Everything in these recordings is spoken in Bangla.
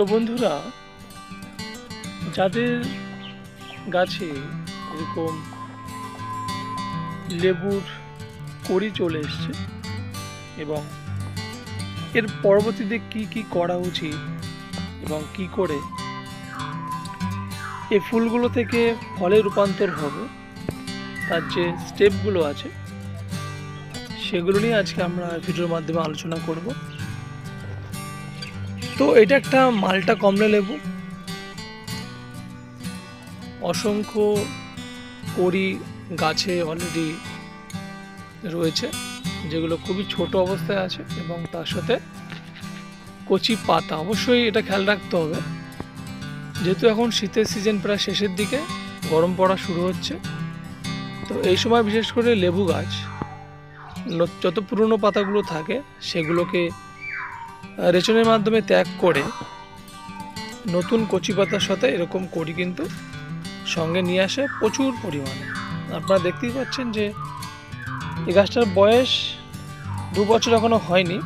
তো বন্ধুরা, যাদের গাছে এরকম লেবুর কড়ি চলে এসছে এবং এর পরবর্তীতে কি কি করা উচিত এবং কি করে এই ফুলগুলো থেকে ফলে রূপান্তর হবে, তার যে স্টেপগুলো আছে, সেগুলো নিয়ে আজকে আমরা ভিডিওর মাধ্যমে আলোচনা করব। তো এটা একটা মালটা কমলা লেবু। অসংখ্য কড়ি গাছে অলরেডি রয়েছে, যেগুলো খুবই ছোট অবস্থায় আছে এবং তার সাথে কচি পাতা। অবশ্যই এটা খেয়াল রাখতে হবে। যেহেতু এখন শীতের সিজন প্রায় শেষের দিকে, গরম পড়া শুরু হচ্ছে। তো এই সময় বিশেষ করে লেবু গাছ যত পুরনো পাতাগুলো থাকে, সেগুলোকে রেচনের মাধ্যমে ত্যাগ করে নতুন কচি পাতার সাথে এরকম কড়ি কিন্তু সঙ্গে নিয়ে আসে প্রচুর পরিমাণে। আপনারা দেখতেই পাচ্ছেন যে এই গাছটার বয়স দু বছর এখনও হয়নি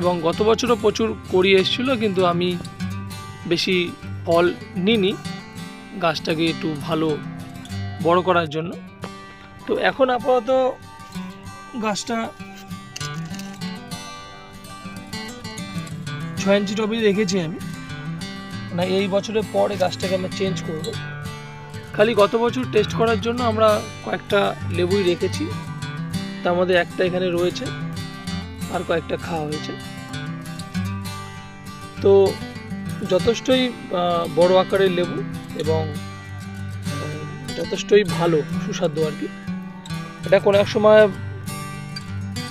এবং গত বছরও প্রচুর কড়ি এসেছিল, কিন্তু আমি বেশি ফল নিইনি গাছটাকে একটু ভালো বড় করার জন্য। তো এখন আপাতত গাছটা ছয় ইঞ্চি রেখেছি আমি। না এই বছরের পরে গাছটাকে আমরা চেঞ্জ করব। খালি গত বছর টেস্ট করার জন্য আমরা কয়েকটা লেবুই রেখেছি। তার মধ্যে একটা এখানে রয়েছে, আর কয়েকটা খাওয়া হয়েছে। তো যথেষ্টই বড় আকারের লেবু এবং যথেষ্টই ভালো, সুস্বাদু আর কি। এটা কোনো এক সময়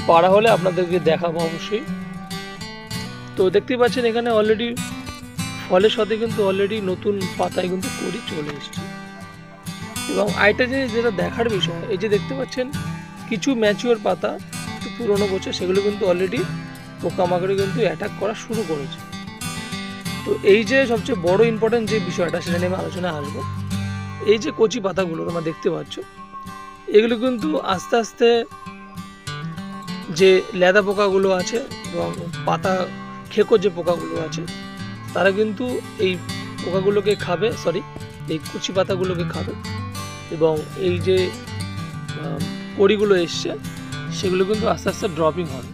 পাড়া হলে আপনাদেরকে দেখাবো অবশ্যই। তো দেখতে পাচ্ছেন এখানে অলরেডি ফলের সাথে কিন্তু অলরেডি নতুন পাতায় কিন্তু কড়ি চলে এসেছে। এবং আইটা জিনিস যেটা দেখার বিষয়, এই যে দেখতে পাচ্ছেন কিছু ম্যাচিওর পাতা পুরনো বছর, সেগুলো কিন্তু অলরেডি পোকামাকড়ে কিন্তু অ্যাটাক করা শুরু করেছে। তো এই যে সবচেয়ে বড় ইম্পর্টেন্ট যে বিষয়টা, সেটা নিয়ে আমি আলোচনায় আসব। এই যে কচি পাতাগুলো, তোমরা দেখতে পাচ্ছ, এগুলো কিন্তু আস্তে আস্তে যে লেদা পোকাগুলো আছে এবং পাতা খেকো যে পোকাগুলো আছে, তারা কিন্তু এই পোকাগুলোকে খাবে সরি এই কুচি পাতাগুলোকে খাবে। এবং এই যে কড়িগুলো এসছে, সেগুলো কিন্তু আস্তে আস্তে ড্রপিং হবে।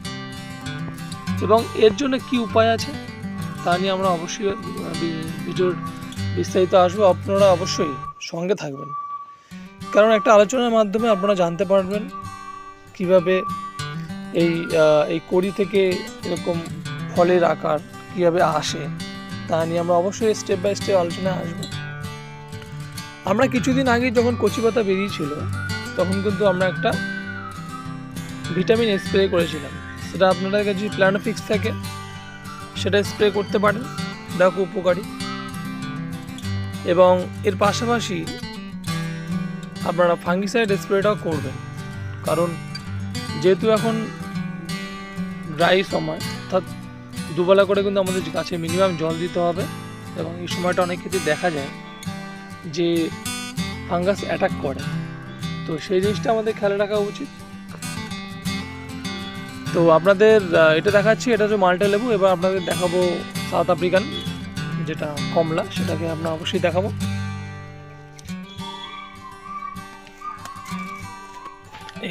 এবং এর জন্য কি উপায় আছে? তা নিয়ে আমরা অবশ্যই ভিডিওর বিস্তারিত আসব। আপনারা অবশ্যই সঙ্গে থাকবেন। কারণ একটা আলোচনার মাধ্যমে আপনারা জানতে পারবেন কীভাবে এই এই কড়ি থেকে এরকম ফলের আকার কীভাবে আসে, তা নিয়ে আমরা অবশ্যই স্টেপ বাই স্টেপ আলোচনায় আসব। আমরা কিছুদিন আগে যখন কচি পাতা বেরিয়েছিল, তখন কিন্তু আমরা একটা ভিটামিন স্প্রে করেছিলাম। সেটা আপনাদের কাছে যদি প্ল্যানোফিক্স থাকে, সেটা স্প্রে করতে পারেন, এটা খুব উপকারী। এবং এর পাশাপাশি আপনারা ফাঙ্গিসাইড স্প্রেটাও করবেন। কারণ যেহেতু এখন ড্রাই সময়, অর্থাৎ দুবেলা করে কিন্তু আমাদের গাছে মিনিমাম জল দিতে হবে এবং এই সময়টা অনেক ক্ষেত্রে দেখা যায় যে ফাঙ্গাস অ্যাটাক করে। তো সেই জিনিসটা আমাদের খেয়াল রাখা উচিত। তো আপনাদের এটা দেখাচ্ছি, এটা হচ্ছে মাল্টা লেবু, এবার আপনাদের দেখাবো সাউথ আফ্রিকান যেটা কমলা, সেটাকে আমরা অবশ্যই দেখাবো।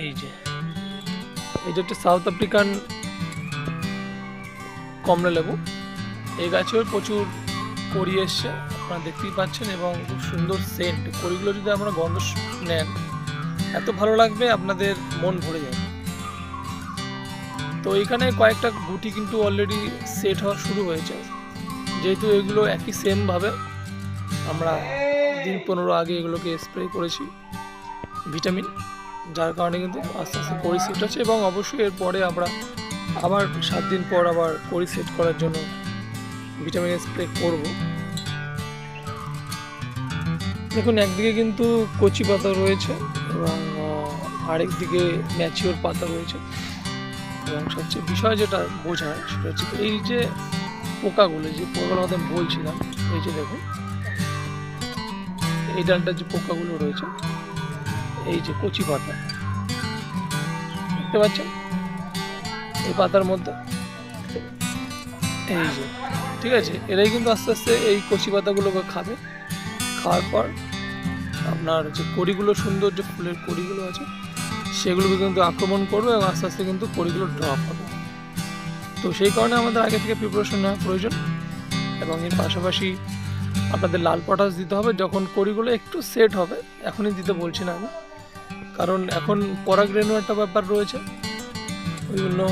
এই যে এই যে একটা সাউথ আফ্রিকান কমলা লেবু। এই গাছেও প্রচুর কড়ি এসছে, আপনারা দেখতেই পাচ্ছেন, এবং খুব সুন্দর সেন্ট কড়িগুলো যদি আপনারা গন্ধ নেন, এত ভালো লাগবে, আপনাদের মন ভরে যাবে তো এখানে কয়েকটা গুটি কিন্তু অলরেডি সেট হওয়া শুরু হয়েছে। যেহেতু এগুলো একই সেমভাবে আমরা দিন পনেরো আগে এগুলোকে স্প্রে করেছি ভিটামিন যার কারণে কিন্তু আস্তে আস্তে সেট হচ্ছে, এবং অবশ্যই এরপরে আমরা আবার সাত দিন পর আবার কড়ি সেট করার জন্য ভিটামিন স্প্রে করব। দেখুন একদিকে কিন্তু কচি পাতা রয়েছে এবং আহ, আরেক দিকে ম্যাচিওর পাতা রয়েছে। এবং সবচেয়ে বিষয় যেটা বোঝায় সেটা হচ্ছে এই যে পোকাগুলো যে পোকাগুলো আমাদের বলছিলাম এই যে দেখুন এই ডালটার যে পোকাগুলো রয়েছে এই যে কচি পাতা দেখতে পাচ্ছেন? এই পাতার মধ্যে। এই যে, ঠিক আছে? এরাই কিন্তু আস্তে আস্তে এই কচি পাতাগুলোকে খাবে। খাওয়ার পর আপনার যে কড়িগুলো সুন্দর যে ফুলের কড়িগুলো আছে, সেগুলোকে কিন্তু আক্রমণ করবে এবং আস্তে আস্তে কিন্তু কড়িগুলো ড্রপ হবে। তো সেই কারণে আমাদের আগে থেকে প্রিপারেশন নেওয়া প্রয়োজন এবং এর পাশাপাশি আপনাদের লাল পটাশ দিতে হবে। যখন কড়িগুলো একটু সেট হবে, এখনই দিতে বলছি না আমি। কারণ এখন পরাগরেণু একটা ব্যাপার রয়েছে। বিভিন্ন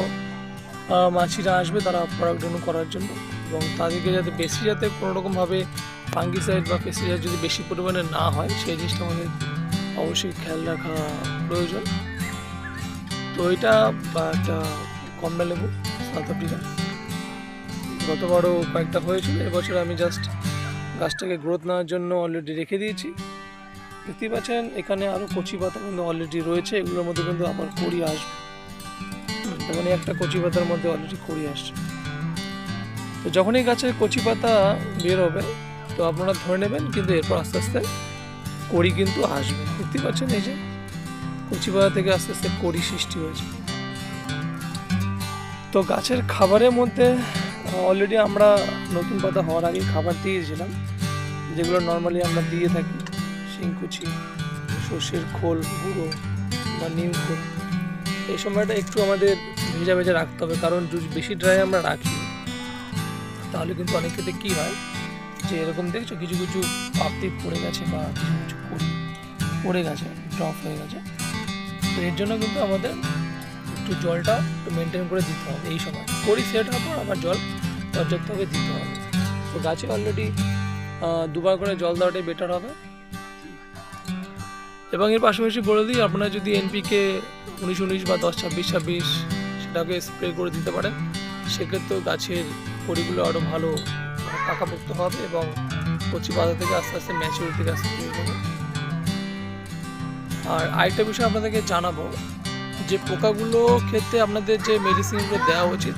মাছিরা আসবে তারা পরাগরেণু করার জন্য এবং তাদেরকে যাতে বেশি যাতে কোনো রকমভাবে ফাঙ্গিসাইড বা পেস্টিসাইড যদি বেশি পরিমাণে না হয়, সেই জিনিসটা আমাদের অবশ্যই খেয়াল রাখা প্রয়োজন। তো এটা বা একটা কমলা লেবু সাউথ আফ্রিকা গতবারও কয়েকটা হয়েছিল, এবছর আমি জাস্ট গাছটাকে গ্রোথ নেওয়ার জন্য অলরেডি রেখে দিয়েছি। দেখতেই পাচ্ছেন, এখানে আরও কচি পাতা কিন্তু অলরেডি রয়েছে, এগুলোর মধ্যে কিন্তু আবার কড়ি আসবে। হুম, একটা কচি পাতার মধ্যে অলরেডি কড়ি আসছে। তো যখনই গাছের কচি পাতা বের হবে তো আপনারা ধরে নেবেন কিন্তু এরপর আস্তে আস্তে কড়ি কিন্তু আসবে। দেখতেই পাচ্ছেন এই যে কচি পাতা থেকে আস্তে আস্তে কড়ি সৃষ্টি হয়েছে। তো গাছের খাবারের মধ্যে অলরেডি আমরা নতুন পাতা হওয়ার আগে খাবার দিয়েছিলাম যেগুলো নর্মালি আমরা দিয়ে থাকি। শিংকুচি সর্ষের খোল গুঁড়ো বা নিম খোল। এই সময়টা একটু আমাদের ভেজা ভেজা রাখতে হবে, কারণ যদি বেশি ড্রাই আমরা রাখি, তাহলে কিন্তু অনেক ক্ষেত্রে কী হয় যে এরকম দেখছ কিছু কিছু পাপড়ি পড়ে গেছে বা কিছু কিছু পড়ে গেছে ড্রপ হয়ে গেছে। তো এর জন্য কিন্তু আমাদের একটু জলটা একটু মেনটেন করে দিতে হবে এই সময়। করি সেট হওয়ার পর আবার জল পর্যাপ্তভাবে দিতে হবে। তো গাছে অলরেডি দুবার করে জল দেওয়াটাই বেটার হবে। এবং এর পাশাপাশি বলে দিই, আপনারা যদি এনপিকে উনিশ উনিশ বা দশ, ছাব্বিশ ছাব্বিশ সেটাকে স্প্রে করে দিতে পারেন। সেক্ষেত্রেও গাছের কড়িগুলো আরও ভালো পাকাপোক্ত হবে এবং কচি পাতা থেকে আস্তে আস্তে ম্যাচুরিটি আস্তে হবে আর আরেকটা বিষয় আপনাদেরকে জানাব, যে পোকাগুলো ক্ষেত্রে আপনাদের যে মেডিসিনগুলো দেওয়া উচিত,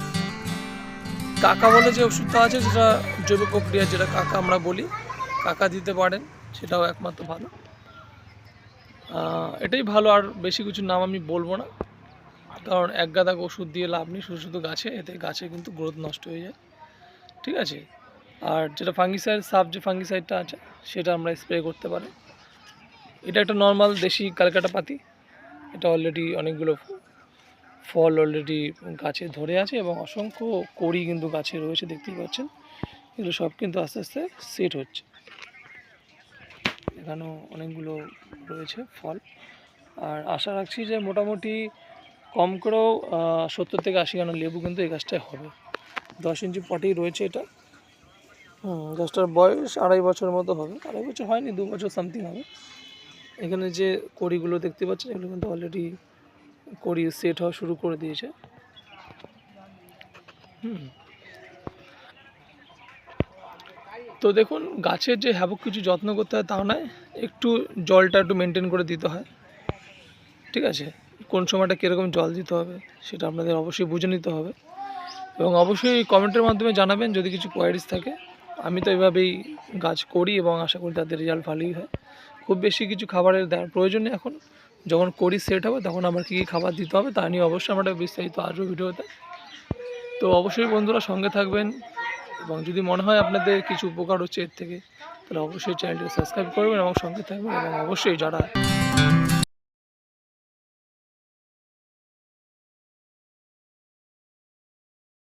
কাকা বলে যে ওষুধটা আছে যেটা জৈব প্রক্রিয়া, যেটা কাকা আমরা বলি, কাকা দিতে পারেন, সেটাও একমাত্র ভালো। এটাই ভালো, আর বেশি কিছু নাম আমি বলব না। কারণ এক গাদা ওষুধ দিয়ে লাভ নেই, শুধু শুধু গাছে, এতে গাছে কিন্তু গ্রোথ নষ্ট হয়ে যায়। ঠিক আছে? আর যেটা ফাঙ্গিসাইড সাব যে ফাঙ্গিসাইডটা আছে, সেটা আমরা স্প্রে করতে পারি। এটা একটা নর্মাল দেশি কালকাটা পাতি। এটা অলরেডি অনেকগুলো ফল অলরেডি গাছে ধরে আছে এবং অসংখ্য কড়ি কিন্তু গাছে রয়েছে, দেখতেই পাচ্ছেন। এগুলো সব কিন্তু আস্তে আস্তে সেট হচ্ছে। এখানেও অনেকগুলো রয়েছে ফল। আর আশা রাখছি যে মোটামুটি কম করেও সত্তর থেকে আশি খানা লেবু কিন্তু এই গাছটায় হবে। দশ ইঞ্চি পটেই রয়েছে এটা। হুম, গাছটার বয়স আড়াই বছর মতো হবে। আড়াই বছর হয়নি, দু বছর সামথিং হবে। এখানে যে কড়িগুলো দেখতে পাচ্ছেন, এগুলো কিন্তু অলরেডি কড়ি সেট হওয়া শুরু করে দিয়েছে। হুম। তো দেখুন, গাছের যে হ্যাবক কিছু যত্ন করতে হয় তা নয়, একটু জলটা একটু মেনটেন করে দিতে হয়। ঠিক আছে? কোন সময়টা কীরকম জল দিতে হবে সেটা আপনাদের অবশ্যই বুঝে নিতে হবে। এবং অবশ্যই কমেন্টের মাধ্যমে জানাবেন যদি কিছু কোয়ারিজ থাকে। আমি তো এভাবেই গাছ করি এবং আশা করি তাদের রেজাল্ট ভালোই হয়। খুব বেশি কিছু খাবারের প্রয়োজন নেই এখন। যখন করি সেট হবে তখন আমার কী কী খাবার দিতে হবে তা নিয়ে অবশ্যই আমরা বিস্তারিত আসব ভিডিওতে। তো অবশ্যই বন্ধুরা সঙ্গে থাকবেন। এবং যদি মনে হয় আপনাদের কিছু উপকার হচ্ছে এর থেকে, তাহলে অবশ্যই চ্যানেলটিকে সাবস্ক্রাইব করবেন এবং সঙ্গে থাকবেন এবং অবশ্যই যারা